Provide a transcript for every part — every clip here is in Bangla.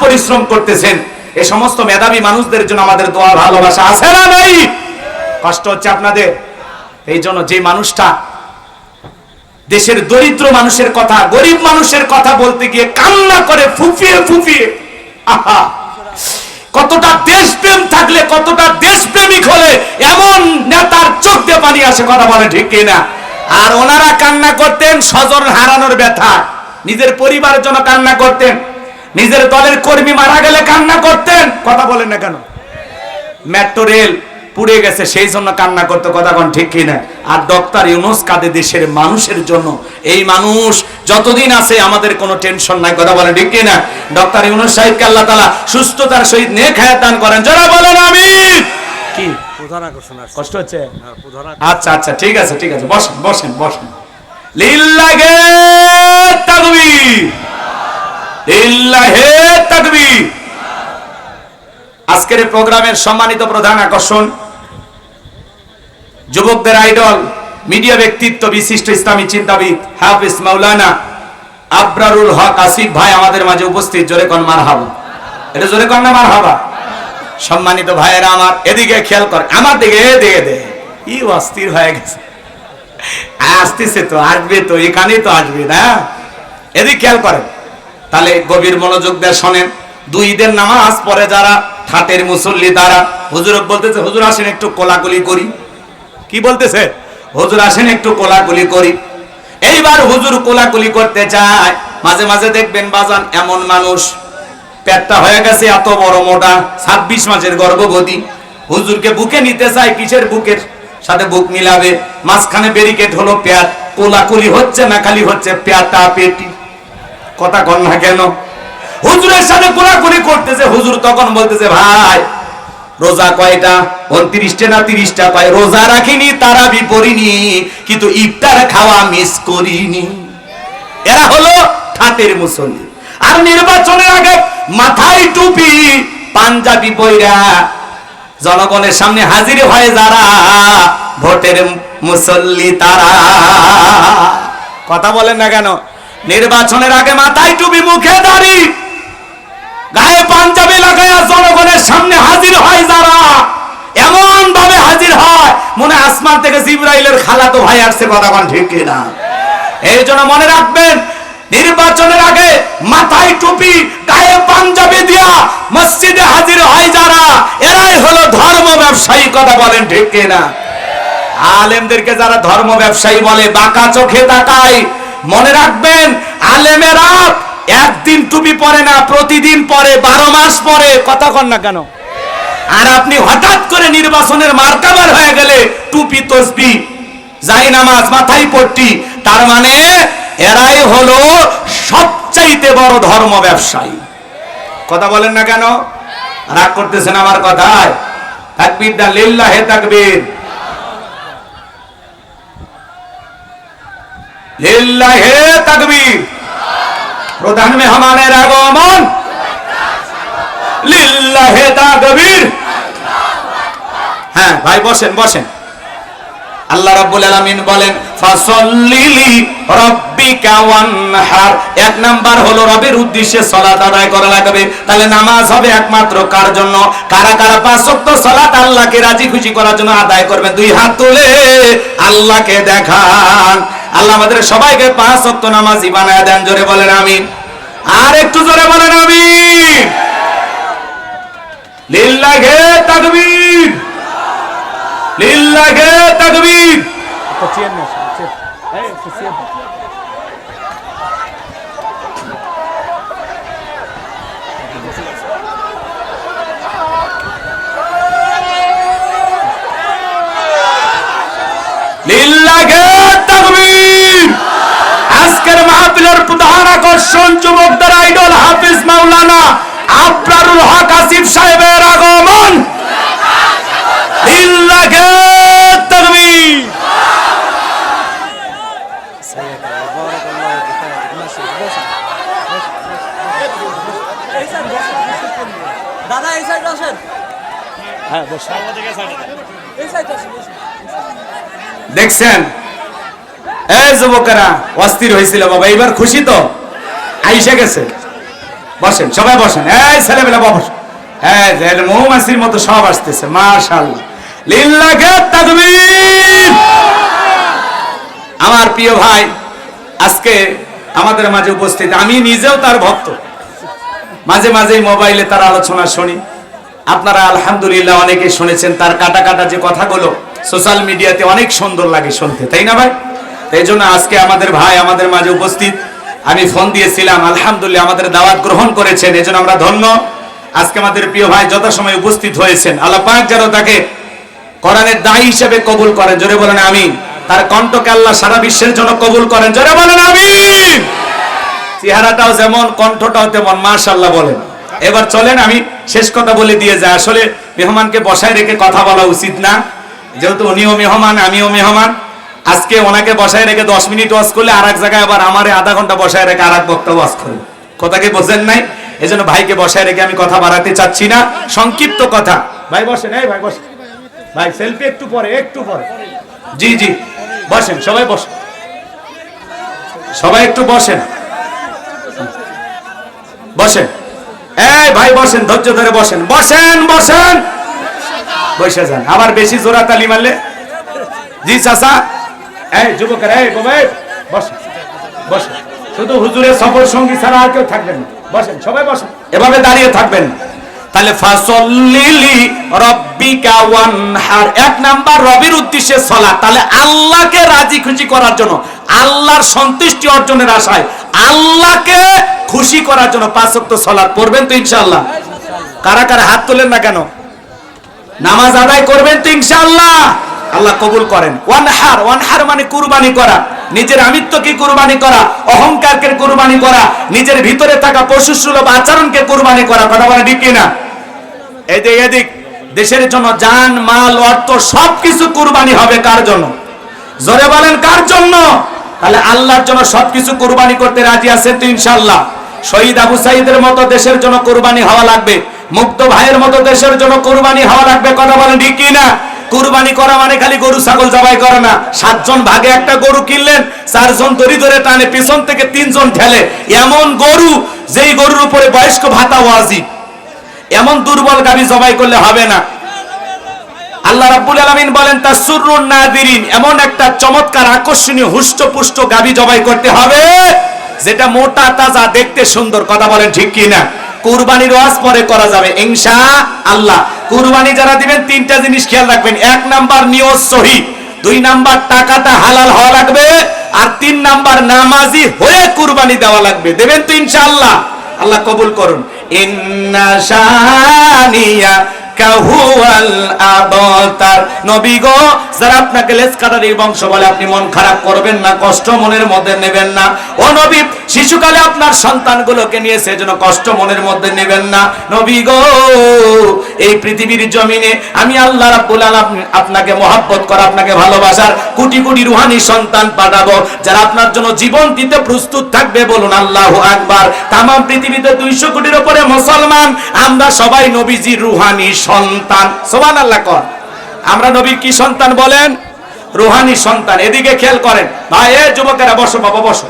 পরিশ্রম করতেছেন। এ সমস্ত মেধাবী মানুষদের জন্য আমাদের দোয়া ভালোবাসা আছে না নাই? কষ্ট হচ্ছে আপনাদের। এই জন্য যে মানুষটা দেশের দরিদ্র মানুষের কথা, গরিব মানুষের কথা বলতে গিয়ে কান্না করে ফুফিয়ে ফুফিয়ে, আহা! কতটা দেশপ্রেম থাকলে, কতটা দেশপ্রেমিক হলে এমন নেতার চোখ দিয়ে পানি আসে, কথা বলে ঠিক কিনা? আর ওনারা কান্না করতেন, স্বজন হারানোর ব্যথা। নিজের পরিবারের জন্য কান্না করতেন। নিজের দলের কর্মী মারা গেলে কান্না করতেন। কথা বলেন না কেন? মেট্রো রেল পুড়ে গেছে সেই জন্য কান্না করতে কথা কোন ঠিক কিনা? আর ডক্টর ইউনুস কাদের দেশের মানুষের জন্য। এই মানুষ যতদিন আছে আমাদের কোনো টেনশন নাই কথা বলেন ঠিক কিনা? ডক্টর ইউনুস সাহেবকে আল্লাহ তাআলা সুস্থতার সহিত নেক হায়াত দান করেন। যারা বলেন আমিন। কি? প্রধান আকর্ষণ আসছে। কষ্ট হচ্ছে? হ্যাঁ, আচ্ছা আচ্ছা ঠিক আছে ঠিক আছে। বসেন বসেন বসেন। লিল্লাহে তাকবীর আজকের প্রোগ্রামের সম্মানিত প্রধান আকর্ষণ, যুবকদের আইডল, মিডিয়া ব্যক্তিত্ব বিশিষ্ট ইসলামী চিন্তাবিদ হাফিজ মাওলানা আবরারুল হক আসিফ ভাই আমাদের মাঝে উপস্থিত। জোরে কন মার হাবা এটা জোরে কন না মার হাবা সম্মানিত ভাইয়েরা আমার, এদিকে খেয়াল কর, আমার দিকে এদিকে দে। ই অস্থির হয়ে গেছে। আসতেছে তো, আসবে তো এখানে তো আসবে না। এদিকে খেয়াল করেন। তাহলে গভীর মনোযোগ দিয়ে শোনেন। দুই ঈদের নামাজ পরে যারা, ঠাটের মুসল্লি তারা হুজুর বলতেছে, হুজুর আসেন একটু কোলাকুলি করি। কি বলতেছে? হুজুর আসেন একটু কোলাকুলি করি। এইবার হুজুর কোলাকুলি করতে চায়। মাঝে মাঝে দেখবেন বাজান এমন মানুষ, পেটটা হয়ে গেছে এত বড় মোটা, ছাব্বিশ মাসের গর্ভবতী। হুজুরকে বুকে নিতে চায়, কিসের বুকের সাথে বুক মিলাবে? মাঝখানে ব্যারিকেড হলো পেট, কোলাকুলি হচ্ছে না খালি হচ্ছে পেটা পেটি। কথা কন না কেন? হুজুরের সাথে কোলাকুলি করতেছে, হুজুর তখন বলতেছে, ভাই, রোজা কয়টা? উনত্রিশটা না তিরিশটা? কয়, রোজা রাখিনি তারা বিপরিনি কিন্তু ইফতার খাওয়া মিস করিনি। এরা হলো ঠাতের মুসল্লি। আর নির্বাচনের আগে মাথায় টুপি, পাঞ্জাবি বইরা জনগণের সামনে হাজির হয় যারা, ভোটের মুসল্লি তারা। কথা বলেন না কেন? নির্বাচনের আগে মাথায় টুপি, মুখে দাড়ি। গায়ে পাঞ্জাবি লাগায়া জনগণের সামনে হাজির হয় যারা। এমন ভাবে হাজির হয়, মনে আসমান থেকে জিব্রাইলের খালা তো ভাই আসছে, কথা ঠিক না এই জন্য মনে রাখবেন, নির্বাচনের আগে মাথায় টুপি, গায়ে পাঞ্জাবি দিয়া মসজিদে হাজির হয় যারা, এরাই হলো ধর্ম ব্যবসায়ী, কথা বলেন ঠিক না আলেমদেরকে যারা ধর্ম ব্যবসায়ী বলে, বাঁকা চোখে তাকায় মনে রাখবেন, আলেমেরা একদিন টুপি পরে না, প্রতিদিন পরে, বারো মাস পরে, কথা কন না কেন? আর আপনি হঠাৎ করে নির্বাচনের মার্কাবার হয়ে গেলে টুপি তসবি, যাই নামাজ মাথায় পট্টি তার মানে এরাই হলো সবচাইতে বড় ধর্ম ব্যবসায়ী। কথা বলেন না কেন? রাগ করতেছেন আমার কথায়। তাকবীর দা লিল্লাহে তাকবীর। লিল্লাহে তাকবীর। প্রধান মেহমানের আগমন। লিল্লাহে তাকবীর। হ্যাঁ ভাই, বসেন বসেন। আল্লাহ রাব্বুল আলামিন বলেন ওয়ানহার। এক নাম্বার হলো, রবের উদ্দেশ্যে সালাত আদায় করা লাগবে। তাহলে নামাজ হবে একমাত্র কার জন্য? কারা কারা পাঁচ ওয়াক্ত সালাত আল্লাহকে রাজি খুশি করার জন্য আদায় করবেন? দুই হাত তুলে আল্লাহকে দেখান। আল্লাহ আমাদের সবাইকে পাঁচ ওয়াক্ত নামাজি বানায় দেন, জোরে বলেন আমিন। আর একটু জোরে বলেন আমিন। লিল্লাহে তাকবীর। তাকবীর। আজকের মাহফিলের প্রধান আকর্ষণ যুবকদের আইডল হাফিজ মাওলানা আবরারুল হক আসিফ সাহেবের আগমন। দাদা এই সাইড আসেন। হ্যাঁ বসে এই সাইড আসেন দেখছেন? এই যুবকেরা, অস্থির হয়েছিল বাবা এবার খুশি তো? আইসে গেছে। বসেন, সবাই বসেন। এই ছেলেবেলা বস। হ্যাঁ মৌমাছির মতো সব আসতেছে, মাশাআল্লাহ। লিল্লাহে তাকবীর? আমার প্রিয় ভাই, আজকে আমাদের মাঝে উপস্থিত, আমি নিজেও তার ভক্ত। মাঝে মাঝে মোবাইলে তার আলোচনা শুনি। আপনারা আলহামদুলিল্লাহ অনেকে শুনেছেন, তার কাটা কাটা যে কথাগুলো সোশ্যাল মিডিয়াতে অনেক সুন্দর লাগে শুনতে, তাই না ভাই? তাই জন্য আজকে আমাদের ভাই আমাদের মাঝে উপস্থিত। আমি ফোন দিয়েছিলাম, আলহামদুলিল্লাহ আমাদের দাওয়াত গ্রহণ করেছেন, এজন্য আমরা ধন্য। আজকে আমাদের প্রিয় ভাই যথাসময়ে উপস্থিত হয়েছেন। আল্লাহ পাক যেন তাকে কোরআনের দায়ী হিসেবে কবুল করেন। জোরে বলেন আমিন। তার কণ্ঠকে আল্লাহ সারা বিশ্বের জন্য কবুল করেন। জোরে বলেন আমিন। চেহারাটাও যেমন, কণ্ঠটাও তেমন মাশাল্লাহ বলেন। এবার চলেন আমি শেষ কথা বলে দিয়ে যাই। আসলে মেহমানকে বসায় রেখে কথা বলা উচিত না। যেহেতু উনিও মেহমান, আমিও মেহমান। আজকে ওনাকে বসায় রেখে দশ মিনিট ওয়াজ করলে আর এক জায়গায় আবার আমারে আধা ঘণ্টা বসায় রেখে আর এক বক্তা ওয়াজ করব কথা কি বোঝেন নাই? এজন্য ভাইকে বসায় রেখে আমি কথা বাড়াতে চাচ্ছি না। সংক্ষিপ্ত কথা। ভাই বসেন, এই ভাই বসেন। ভাই সেলফি একটু পরে একটু পরে। জি জি। বসেন, সবাই বসেন। সবাই একটু বসেন। বসেন। এই ভাই বসেন, ধৈর্য ধরে বসেন। বসেন বসেন। বসে যান। আবার বেশি জোরা তালি মারলে? জি, চাচা। এই এই শুধু হুজুরের সঙ্গী ছাড়া আর কেউ থাকবেন বসেন, সবাই বসেন। এভাবে দাঁড়িয়ে থাকবেন। তাহলে ফাসল্লিলি ওয়ানহার। এক নাম্বার রবির উদ্দেশ্যে তাহলে আল্লাহকে রাজি খুশি করার জন্য, আল্লাহর সন্তুষ্টি অর্জনের আশায় আল্লাহকে খুশি করার জন্য পাঁচ ওয়াক্ত সলাৎ পড়বেন তো ইনশাআল্লাহ। কারা কারা হাত তোলেন না কেন? নামাজ আদায় করবেন তো ইনশাআল্লাহ। আল্লাহ কবুল করেন। ওয়ানহার ওয়ানহার মানে কুরবানি করা। নিজের আমিত্বকে কুরবানি করা, অহংকারকে কুরবানি করা, নিজের ভিতরে থাকা পশু সুলভ আচরণকে কুরবানি করা, কথা বলে ঠিক কিনা? এদিক এদিক। দেশের জন্য জান, মাল, অর্থ সবকিছু কুরবানি হবে কার জন্য? জোরে বলেন, কার জন্য? তাহলে আল্লাহর জন্য সবকিছু কুরবানি করতে রাজি আছেন তো ইনশাআল্লাহ। শহীদ আবু সাইদের মতো দেশের জন্য কুরবানি হওয়া লাগবে। মুক্ত ভাইয়ের মতো দেশের জন্য কুরবানি হওয়া লাগবে, কথা বলেন ঠিক কি না কুরবানি করা মানে খালি গরু, ছাগল জবাই করে না। সাতজন ভাগে একটা গরু কিনলেন, চারজন দড়ি ধরে টানে, পিছন থেকে তিনজন ঠেলে। এমন গরু যেই গরুর উপরে বয়স্ক ভাতা ওয়াজিব। এমন দুর্বল গাবি জবাই করলে হবে না। আল্লাহ রাব্বুল আলামিন বলেন তাসুরুন নাদিরিন, এমন একটা চমৎকার, আকর্ষণীয়, হুষ্টপুষ্ট গাবি জবাই করতে হবে, যেটা মোটা, তাজা, দেখতে সুন্দর। কথা বলেন ঠিক কি না কুরবানির ওয়াজ পরে করা যাবে। ইনশা আল্লাহ। কুরবানি যারা দিবেন, তিনটা জিনিস খেয়াল রাখবেন। এক নাম্বার নিয়ত সহি, দুই নাম্বার টাকাটা হালাল হওয়া লাগবে, আর তিন নাম্বার নামাজি হয়ে কুরবানি দেওয়া লাগবে। দেবেন তো ইনশাআল্লাহ আল্লাহ কবুল করুন। ইন্না শানিয়া নবী গো, যারা আপনাকে লেজ কাটারি বংশ বলে, আপনি মন খারাপ করবেন না, কষ্ট মনের মধ্যে নেবেন না। ও শিশুকালে আপনার সন্তানগুলোকে নিয়ে সেজন্য কষ্ট মনের মধ্যে নেবেন না। নবী গো, এই পৃথিবীর জমিনে আমি আল্লাহ আপনাকে মহাব্বত করা, আপনাকে ভালোবাসার কোটি কোটি রুহানি সন্তান পাঠাবো, যারা আপনার জন্য জীবন দিতে প্রস্তুত থাকবে, বলুন আল্লাহু আকবার। তাম পৃথিবীতে দুইশো কোটির উপরে মুসলমান, আমরা সবাই নবীজির রুহানি সন্তান। সোমান আল্লাহ কর। আমরা নবীর কি সন্তান বলেন? রুহানি সন্তান। এদিকে খেয়াল করেন। ভাই, এ যুবকেরা, বসো বাবা, বসো।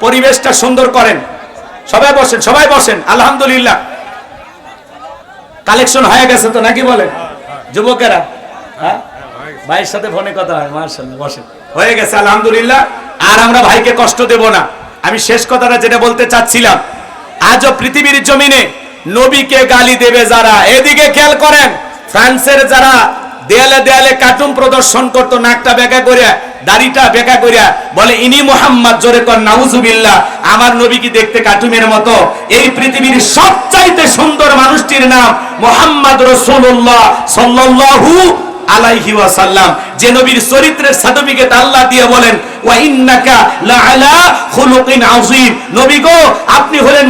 পরিবেশটা সুন্দর করেন। সবাই বসেন সবাই বসেন। আলহামদুলিল্লাহ। কালেকশন হয়ে গেছে তো নাকি বলেন? যুবকেরা হ্যাঁ? ভাইয়ের সাথে ফোনে কথা হয় মার্শাল্লাহ বসেন। হয়ে গেছে, আলহামদুলিল্লাহ। আর আমরা ভাইকে কষ্ট দেব না। আমি শেষ কথাটা যেটা বলতে চাচ্ছিলাম, আজও পৃথিবীর জমিনে নবীকে গালি দেবে যারা। এদিকে খেয়াল করেন, ফ্রান্সের যারা দেয়ালে দেয়ালে কার্টুন প্রদর্শন করতো, নাকটা বেকা করিয়া, দাড়িটা বেকা করিয়া, বলে, ইনি মোহাম্মদ, জোরে কর, নাউজুবিল্লাহ, আমার নবী কি দেখতে কার্টুনের মতো? এই পৃথিবীর সবচাইতে সুন্দর মানুষটির নাম মোহাম্মদ রসুল্লাহ সাল্লাল্লাহু আলাইহি ওয়াসাল্লাম। যে নবীর চরিত্রের সার্টিফিকেট আল্লাহ দিয়ে বলেন, ওয়া ইন্নাকা লাআলা খুলুকিন আযীম। নবী গো, আপনি হলেন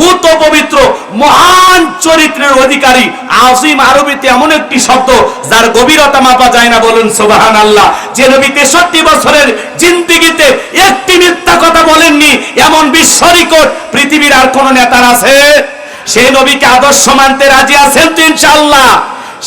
পুত পবিত্র, মহান চরিত্রের অধিকারী আজিম আরবিতে এমন একটি শব্দ যার গভীরতা মাপা যায় না বলুন সুবাহান আল্লাহ যে নবী তেষট্টি বছরের জিন্দিগিতে একটি মিথ্যা কথা বলেননি, এমন বিশ্ব রেকর্ড পৃথিবীর আর কোন নেতার আছে? সেই নবীকে আদর্শ মানতে রাজি আছেন তো ইনশাআল্লাহ।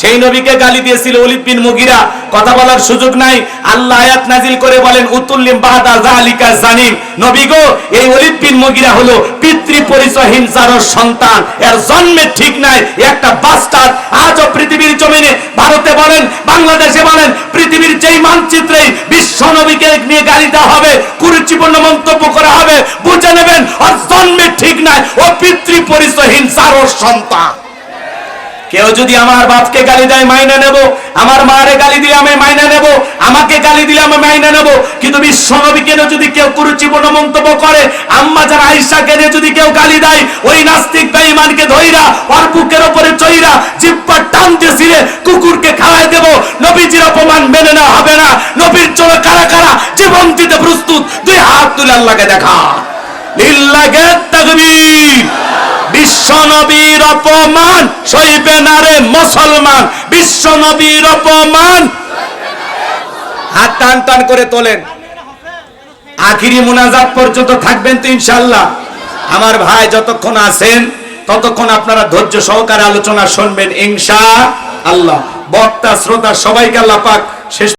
সেই নবীকে গালি দিয়েছিল বিন মুগিরা। কথা বলার সুযোগ নাই। আল্লাহ আয়াত নাজিল করে বলেন উতুল্লিম বাহাদা জালিকা জানিম। নবী গো, এই বিন মুগিরা হলো পিতৃ পরিচয়হীন যারও সন্তান, এর জন্মে ঠিক নাই, একটা বাস্টার আজও পৃথিবীর জমিনে ভারতে বলেন, বাংলাদেশে বলেন, পৃথিবীর যেই মানচিত্রে বিশ্ব নবীকে নিয়ে গালি দেওয়া হবে, কুরুচিপূর্ণ মন্তব্য করা হবে, বুঝে নেবেন, ওর জন্মে ঠিক নাই, ও পিতৃ পরিচয়হীন যারও সন্তান। কেউ যদি আমার বাপকে গালি দেয়, মাইনে নেব। আমার মারে গালি দিয়ে আমি মাইনে নেব। আমাকে গালি দিলে আমি মাইনে নেব। কিন্তু বিশ্ব নবীকে নিয়ে যদি কেউ কুরুচিপূর্ণ মন্তব্য করে? আম্মা যারা আইসাকে নিয়ে যদি কেউ গালি দেয়? ওই নাস্তিক বেঈমানকে ধইরা ওর বুকের উপরে চইরা, জিব্বা টান দিয়ে ছিঁড়ে কুকুরকে খাওয়াই দেব। নবীজির অপমান মেনে না হবে না। নবীর জন্য কারা কারা জীবন দিতে প্রস্তুত? দুই হাত তুলে আল্লাহকে দেখা। লিল্লাহে তাকবীর। বিশ্ব নবীর অপমান সইবে না রে মুসলমান। বিশ্ব নবীর অপমান। হাত টান টান করে তোলেন। আখিরি মুনাজাত পর্যন্ত থাকবেন তো ইনশাল্লাহ আমার ভাই যতক্ষণ আছেন, ততক্ষণ আপনারা ধৈর্য সহকারে আলোচনা শুনবেন ইনশা আল্লাহ। বক্তা, শ্রোতা, সবাইকে আল্লাহ পাক শেষ